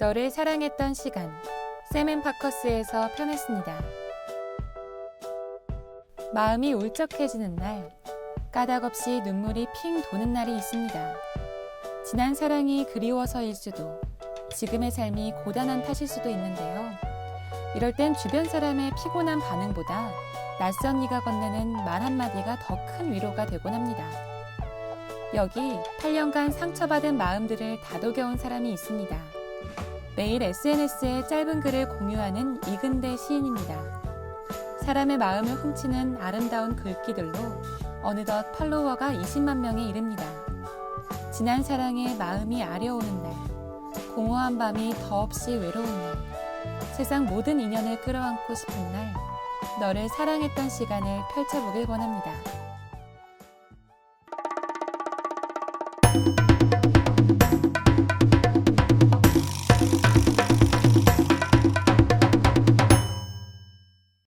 너를 사랑했던 시간 세멘파커스에서 편했습니다. 마음이 울적해지는 날 까닭없이 눈물이 핑 도는 날이 있습니다. 지난 사랑이 그리워서일 수도 지금의 삶이 고단한 탓일 수도 있는데요. 이럴 땐 주변 사람의 피곤한 반응보다 낯선 이가 건네는 말 한마디가 더 큰 위로가 되곤 합니다. 여기 8년간 상처받은 마음들을 다독여온 사람이 있습니다. 매일 SNS에 짧은 글을 공유하는 이근대 시인입니다. 사람의 마음을 훔치는 아름다운 글귀들로 어느덧 팔로워가 20만 명에 이릅니다. 지난 사랑에 마음이 아려오는 날, 공허한 밤이 더없이 외로운 날, 세상 모든 인연을 끌어안고 싶은 날, 너를 사랑했던 시간을 펼쳐보길 권합니다.